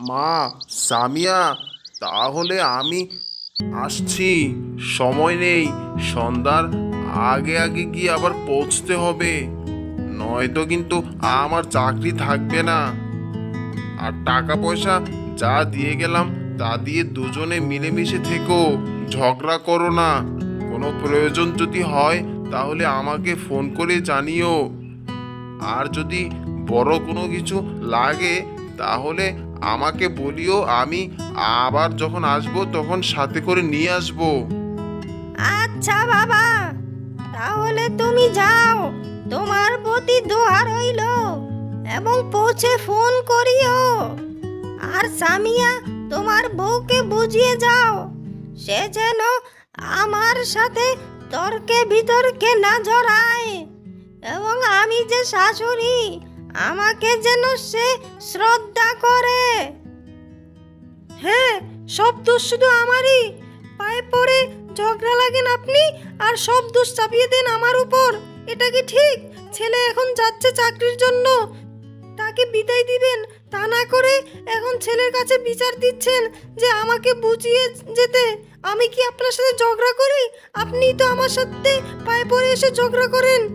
মা, সামিয়া, তাহলে আমি আসছি। সময় নেই, সন্ধ্যার আগে আগে গিয়ে আবার পৌঁছতে হবে। নয়তো কিন্তু আমার চাকরি থাকবে না। আর টাকা পয়সা যা দিয়ে গেলাম, তা দিয়ে দুজনে মিলেমিশে থেকো, ঝগড়া করো না। কোনো প্রয়োজন যদি হয়, তাহলে আমাকে ফোন করে জানিও। আর যদি বড় কোনো কিছু লাগে, তাহলে আমাকে বলিও, আমি আবার যখন আসব, তখন সাথে করে নিয়ে আসব। আচ্ছা বাবা, তাহলে তুমি যাও, তোমার প্রতি দোয়া রইল এবং পৌঁছে ফোন করিও। আর সামিয়া, তোমার বউকে বুঝিয়ে যাও, সে যেন আমার সাথে তর্কে বিতর্কে না জড়ায়। এবং আমি যে শাশুড়ি আমাকে যেন সে শ্রদ্ধা করে। হ্যাঁ সব দোষ শুধু আমারই। পায়ে পড়ে ঝগড়া লাগেন আপনি, আর সব দোষ চাপিয়ে দেন আমার উপর। এটা কি ঠিক? ছেলে এখন যাচ্ছে চাকরির জন্য। তাকে বিদায় দিবেন, তা না করে এখন ছেলের কাছে বিচার দিচ্ছেন যে আমাকে বুঝিয়ে যেতে। আমি কি আপনার সাথে ঝগড়া করি? আপনি তো আমার সাথে পায়ে পড়ে এসে ঝগড়া করেন।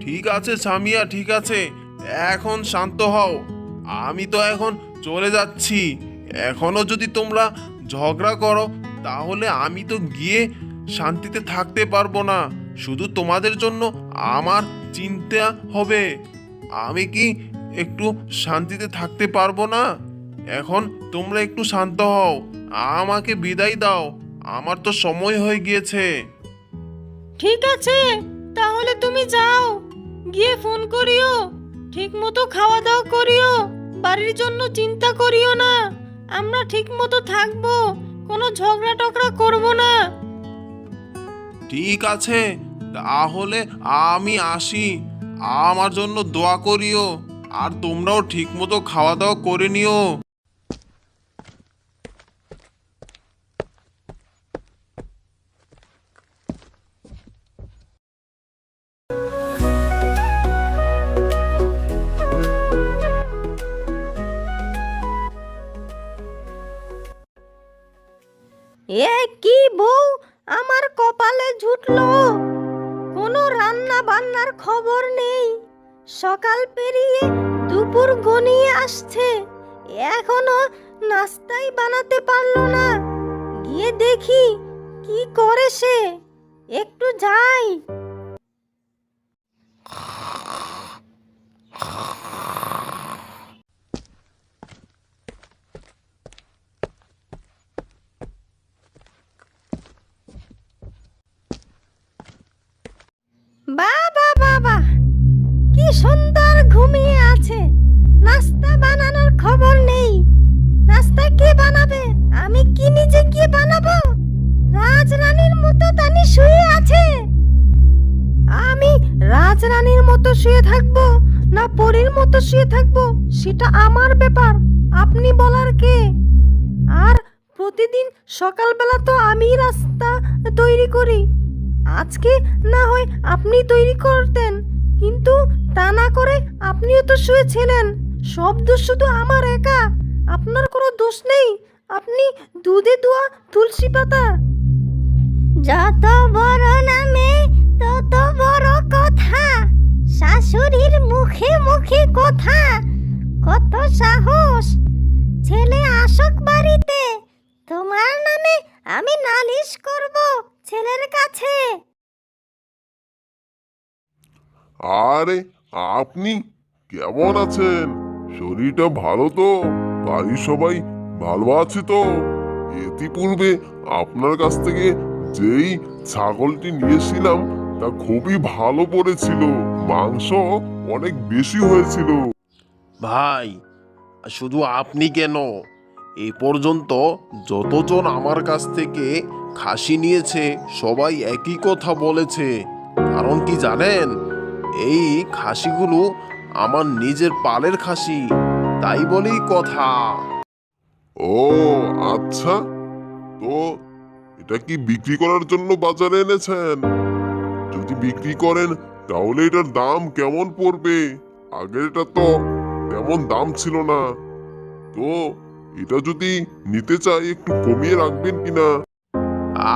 ঠিক আছে সামিয়া, ঠিক আছে। এখন শান্ত হও। আমি তো এখন চলে যাচ্ছি। এখনও যদি তোমরা ঝগড়া করো, তাহলে আমি তো গিয়ে শান্তিতে থাকতে পারব না। শুধু তোমাদের জন্য আমার চিন্তা হবে। আমি কি একটু শান্তিতে থাকতে পারব না? এখন তোমরা একটু শান্ত হও। আমাকে বিদায় দাও। আমার তো সময় হয়ে গিয়েছে। ঠিক আছে, তাহলে তুমি যাও। গিয়ে ফোন করিও। ঠিক মতো খাওয়া দাওয়া করিও, বাড়ির জন্য চিন্তা করিও না। আমরা ঠিক মতো থাকব, কোনো ঝগড়া টগড়া করব না। ঠিক আছে, তাহলে আমি আসি। আমার জন্য দোয়া করিও, আর তোমরাও ঠিক মতো খাওয়া দাওয়া করে নিও। এ কি বউ? আমার কপালে ঝুটলো কোনো রান্না বান্নার খবর নেই। সকাল পেরিয়ে দুপুর গনিয়ে আসছে। এখনও নাস্তাই বানাতে পারল না। গিয়ে দেখি কি করে সে। একটু যাই। শুয়ে থাকব না পরীর মতো শুয়ে থাকব, সেটা আমার ব্যাপার। আপনি বলার কে? আর প্রতিদিন সকালবেলা তো আমি রাস্তা তৈরি করি। আজকে না হয় আপনি তৈরি করতেন, কিন্তু তা না করে আপনিও তো শুয়েছিলেন। সব দোষ শুধু আমার একা। আপনার কোনো দোষ নেই। আপনি দুধে দোয়া তুলসী পাতা। যত বড় নামে শাশুড়ির মুখে মুখে কথা। কত সাহস। ছেলে আসক বাড়িতে। তোমার নামে আমি নালিশ করব ছেলের কাছে। আরে, আপনি কেমন আছেন? শরীরটা ভালো তো? বাড়ির সবাই ভালো আছে তো? ইতিপূর্বে আপনার কাছ থেকে যেই ছাগলটি নিয়েছিলাম তা খুবই ভালো পড়েছিল। মাংস অনেক বেশি হয়েছিল। ভাই শুধু আপনি কেন? এ পর্যন্ত যতজন আমার কাছ থেকে খাসি নিয়েছে সবাই একই কথা বলেছে। কারণ কি জানেন? এই খাসিগুলো আমার নিজের পালের খাসি। তাই বলেই কথা। ও আচ্ছা। তো এটা কি বিক্রি করার জন্য বাজারে এনেছেন? যদি বিক্রি করেন, তাহলে এটার দাম কেমন পড়বে? আগের এটা তো তেমন দাম ছিল না। তো এটা যদি নিতে চাই, একটু কমিয়ে রাখবেন কিনা?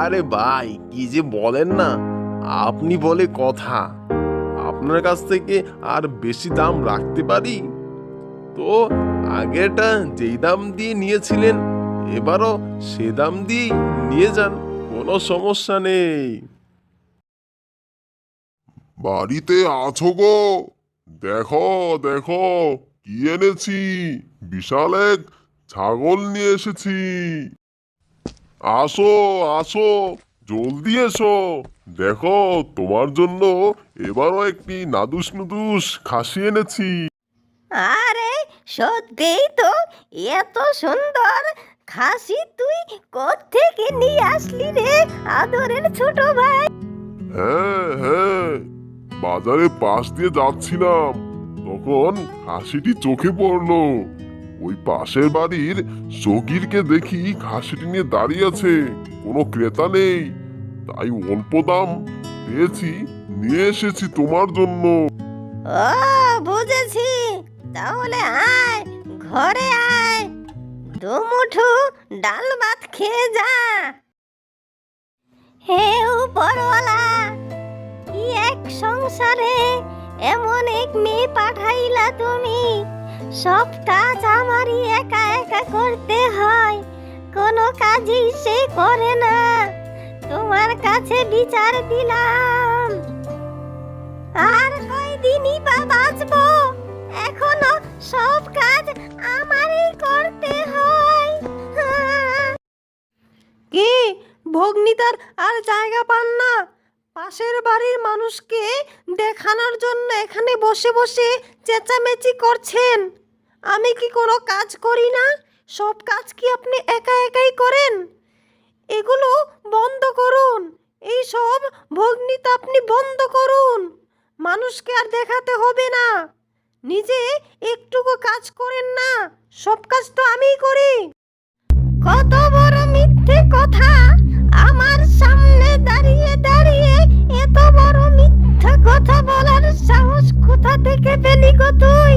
আরে ভাই, কি যে বলেন না। আপনি বলে কথা। আপনার কাছ থেকে আর বেশি দাম রাখতে পারি? তো আগেরটা যেই দাম দিয়ে নিয়েছিলেন, এবারও সে দাম দিয়ে নিয়ে যান, কোনো সমস্যা নেই। বাড়িতে আছো গো। দেখো দেখো, কি এনেছি? বিশাল এক ছাগল নিয়ে এসেছি। আসো আসো, জলদি এসো। দেখো, তোমার জন্য এবারও একটি নাদুস নুদুস খাসি এনেছি। আরে, সত্যিই তো, এত সুন্দর খাসি তুই কোত্থেকে নিয়ে আসলি রে, আদরের ছোট ভাই? বাজারে পাশ দিয়ে যাচ্ছিলাম। তখন খাসিটি চোখে পড়ল। ওই পাশের বাড়ির সগিরকে দেখি খাসিটি নিয়ে দাঁড়িয়ে আছে। কোনো ক্রেতা নেই। তাই অল্প দাম পেয়েছি, নিয়ে এসেছি তোমার জন্য। ও, বুঝেছি। তাহলে আয়, ঘরে আয়। দুমুঠু ডাল ভাত খেয়ে যা। হে উপরওয়ালা এক সংসারে এমন এক মেয়ে পাঠাইলা তুমি। সব কাজ আমারই একা একা করতে হয়, কোনো কাজই সে করে না। তোমার কাছে বিচার দিলাম। আর কয়দিনই বা বাঁচবো, এখনও সব কাজ আমারই করতে হয়। কি, ভগ্নিতার আর জায়গা পান না? পাশের বাড়ির মানুষকে দেখানোর জন্য এখানে বসে বসে চেঁচামেচি করছেন। আমি কি কোনো কাজ করি না? সব কাজ কি আপনি একা একাই করেন? এগুলো বন্ধ করুন। এই সব ভগ্নিতা আপনি বন্ধ করুন। মানুষকে আর দেখাতে হবে না। নিজে একটুকু কাজ করেন না। সব কাজ তো আমিই করি। কত বড় মিথ্যে কথা কথা বলার সাহস কোথা থেকে পেলি গো তুই?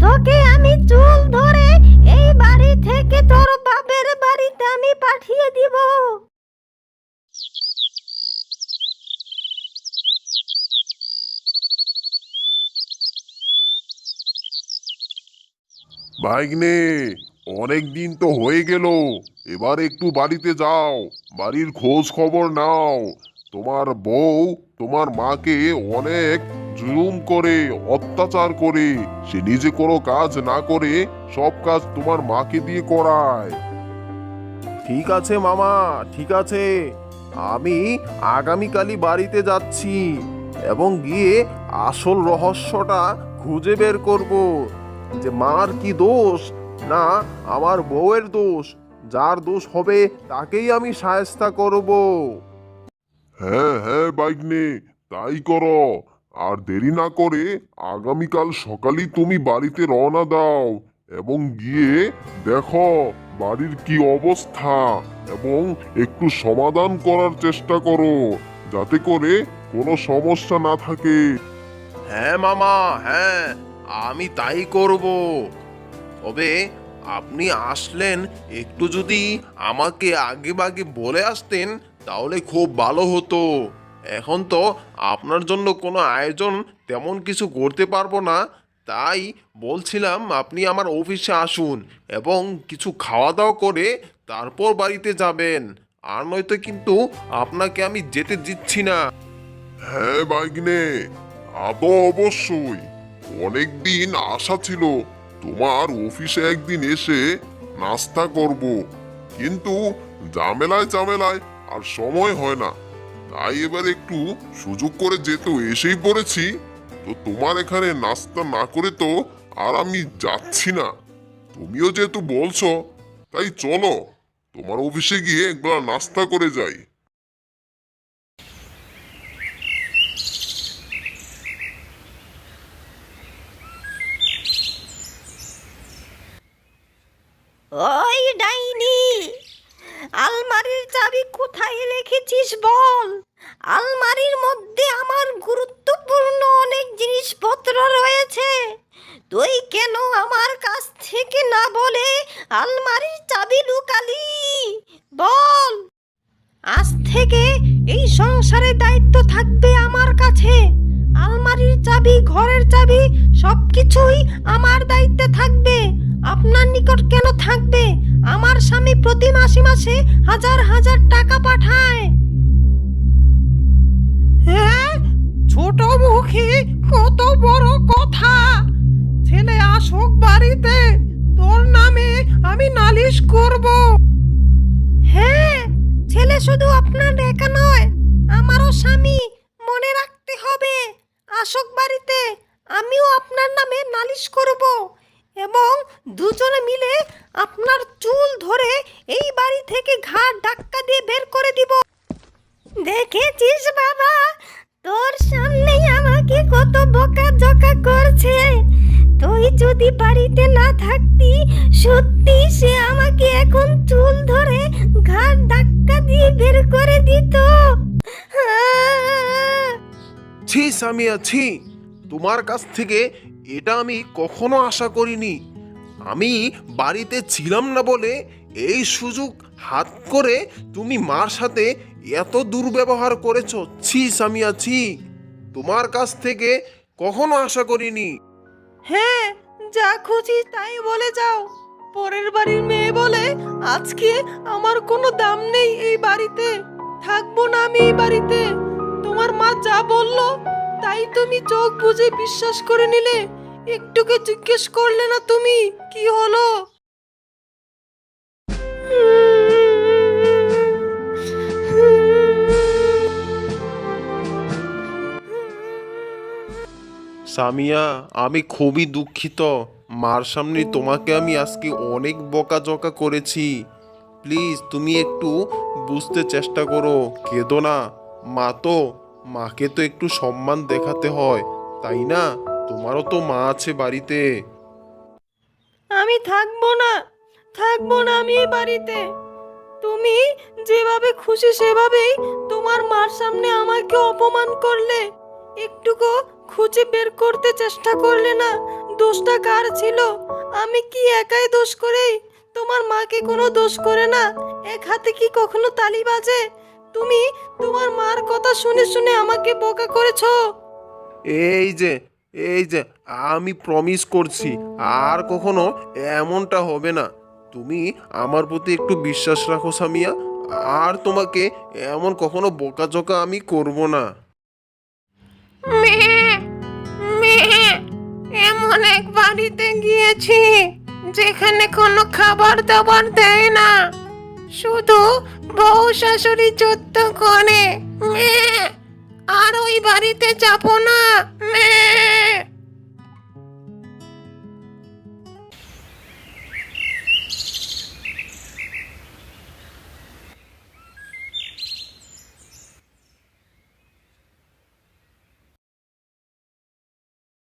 তোকে আমি চুল ধরে এই বাড়ি থেকে তোর বাপের বাড়িতে আমি পাঠিয়ে দিব। অনেক দিন তো হয়ে গেল। এবার একটু বাড়িতে যাও, বাড়ির খোঁজ খবর নাও। তোমার বউ তোমার মাকে অনেক জুলুম করে, অত্যাচার করে। সে নিজে কোনো কাজ না করে সব কাজ তোমার মাকে দিয়ে করায়। ঠিক আছে মামা, ঠিক আছে। আমি আগামীকালই বাড়িতে যাচ্ছি এবং গিয়ে আসল রহস্যটা খুঁজে বের করব যে মার কি দোষ না আমার বউয়ের দোষ। যার দোষ হবে তাকেই আমি সায়স্তা করব। হ্যাঁ হ্যাঁ বাইকনে তাই করো। আর দেরি না করে আগামীকাল সকালেই তুমি বাড়িতে রওনা দাও এবং গিয়ে দেখো বাড়ির কি অবস্থা এবং একটু সমাধান করার চেষ্টা করো, যাতে করে কোনো সমস্যা না থাকে। হ্যাঁ মামা হ্যাঁ আমি তাই করব। তবে আপনি আসলেন, একটু যদি আমাকে আগে বাগে বলে আসতেন তাহলে খুব ভালো হতো। এখন তো আপনার জন্য কোনো আয়োজন তেমন কিছু করতে পারব না। তাই বলছিলাম আপনি আমার অফিসে আসুন এবং কিছু খাওয়া দাওয়া করে তারপর বাড়িতে যাবেন। আর নয়তো কিন্তু আপনাকে আমি যেতে দিচ্ছি না। হ্যাঁ বাইগনে তো অবশ্যই। অনেক দিন আশা ছিল তোমার অফিসে একদিন এসে নাস্তা করব। কিন্তু ঝামেলায় ঝামেলায় আর সময় হয় না। তাই এবার একটু সুযোগ করে যেহেতু এসেই পড়েছি, তো তোমার এখানে নাস্তা না করে তো আর আমি যাচ্ছি না। তুমিও যেহেতু বলছো, তাই চলো, তোমার অফিসে গিয়ে একবার নাস্তা করে যাই। ডাইনি আলমারির চাবি কোথায় রেখেছিস বল? আলমারির মধ্যে আমার গুরুত্বপূর্ণ অনেক জিনিসপত্র রয়েছে। তুই কেন আমার কাছ থেকে না বলে আলমারির চাবি লুকালি? বল। আজ থেকে এই সংসারের দায়িত্ব থাকবে আমার কাছে। আলমারির চাবি, ঘরের চাবি, সবকিছুই আমার দায়িত্বে থাকবে। আপনার নিকট কেন থাকবে? আমার স্বামী প্রতি মাসে মাসে হাজার হাজার টাকা পাঠায়। হ্যাঁ ছোট মুখে কত বড় কথা। ছেলে আসুক বাড়িতে তোর নামে আমি নালিশ করব। হ্যাঁ ছেলে শুধু আপনার একা নয় আমারও স্বামী মনে রাখতে হবে। আসুক বাড়িতে আমিও আপনার নামে নালিশ করব। এবং দুজনে মিলে আপনার চুল ধরে এই বাড়ি থেকে ঘাট ধাক্কা দিয়ে বের করে দিব। দেখেছিস বাবা? তোর সামনেই আমাকে কত বকা জকা করছে। তুই যদি বাড়িতে না থাকতি, সত্যি সে আমাকে এখন চুল ধরে ঘাট ধাক্কা দিয়ে বের করে দিত। ছি সামিয়া, ছি। তোমার কাছ থেকে এটা আমি কখনো আশা করিনি। আমি বাড়িতে ছিলাম না বলে এই সুযোগ হাত করে তুমি মার সাথে এত দুর্ব্যবহার করেছ। ছি, সামিয়া, ছি। তোমার কাছ থেকে কখনো আশা করিনি। হ্যাঁ যা খুশি তাই বলে যাও। পরের বাড়ির মেয়ে বলে আজকে আমার কোনো দাম নেই এই বাড়িতে। থাকব না আমি এই বাড়িতে। তোমার মা যা বলল, তাই তুমি চোখ বুজে বিশ্বাস করে নিলে। একটুকে জিজ্ঞেস করলে না তুমি? কি হলো? সামিয়া, আমি খুবই দুঃখিত। মার সামনে তোমাকে আমি আজকে অনেক বকাঝকা করেছি। প্লিজ, তুমি একটু বুঝতে চেষ্টা করো। কেঁদো না। মা তো, মাকে তো একটু সম্মান দেখাতে হয়, তাই না? তোমারও তো মা আছে বাড়িতে। আমি থাকব না থাকব না আমি এই বাড়িতে। তুমি যেভাবে খুশি সেভাবেই তোমার মার সামনে আমাকে অপমান করলে। একটুকু খুঁজে বের করতে চেষ্টা করলে না দোষটা কার ছিল? আমি কি একাই দোষ করেই? তোমার মাকে কোনো দোষ করে না? এক হাতে কি কখনো তালি বাজে? তুমি তোমার মার কথা শুনে শুনে আমাকে বোকা করেছ? এই যে এই যে, আমি প্রমিস করছি, আর কখনো এমনটা হবে না। তুমি আমার প্রতি একটু বিশ্বাস রাখো, সামিয়া। আর তোমাকে এমন কখনো বোকাঝোকা আমি করব না। এমন এক বাড়িতে গিয়েছি, যেখানে কোনো খাবার দাবার দেয় না। শুধু বউ শাশুড়ি যুদ্ধ করে, মেয়ে। আর ওই বাড়িতে চাপো না। মে